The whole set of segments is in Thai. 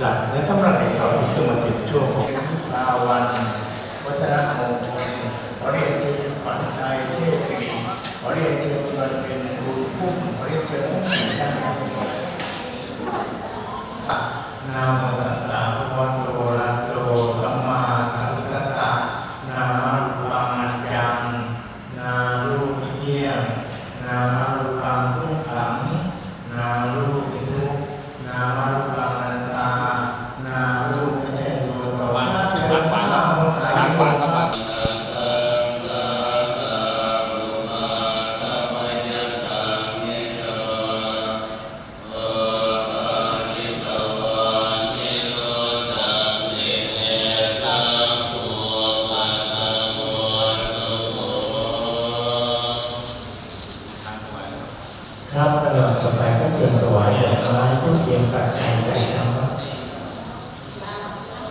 หลักและสำหรับในตอนนี้ก็มาถึงช่วงของลาวันวัฒนมงคลเรียนเชิญฝันไทยเทพศรีเรียนเชิญเงินเป็นบุญพุ่มเรียนเชิญทั้งสี่ท่านครับนาโมตัส สียนปัจจัยใจธรรมะ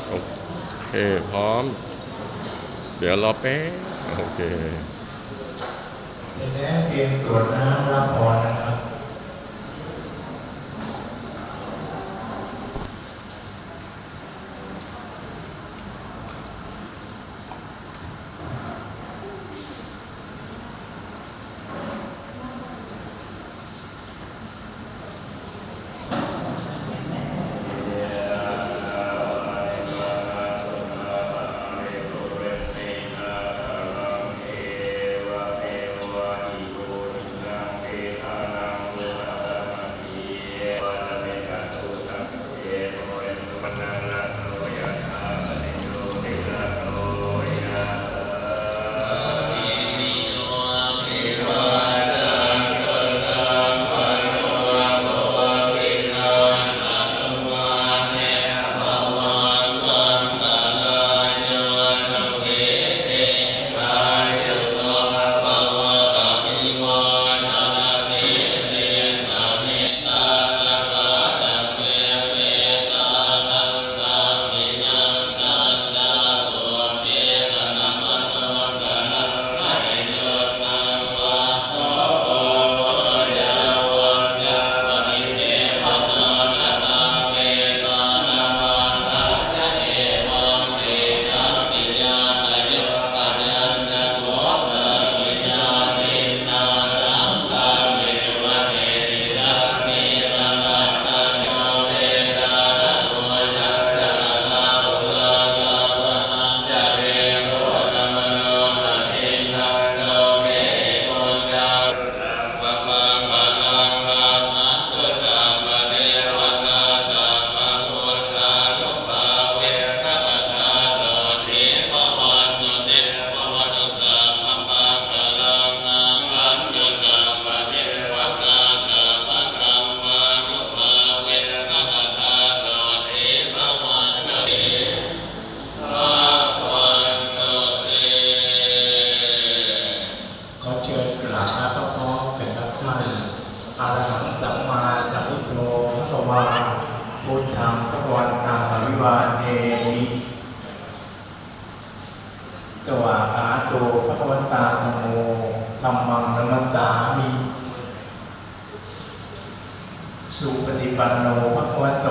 โอเคพร้อม เดี๋ยวรอแป๊บโอเคเสร็จแล้วเตรียมตรวจน้ำรับพรนะครับ สวากขาโตพระวันตาธรรมโมธรรมังนมัสสามิสุปฏิปันโนพระวันโต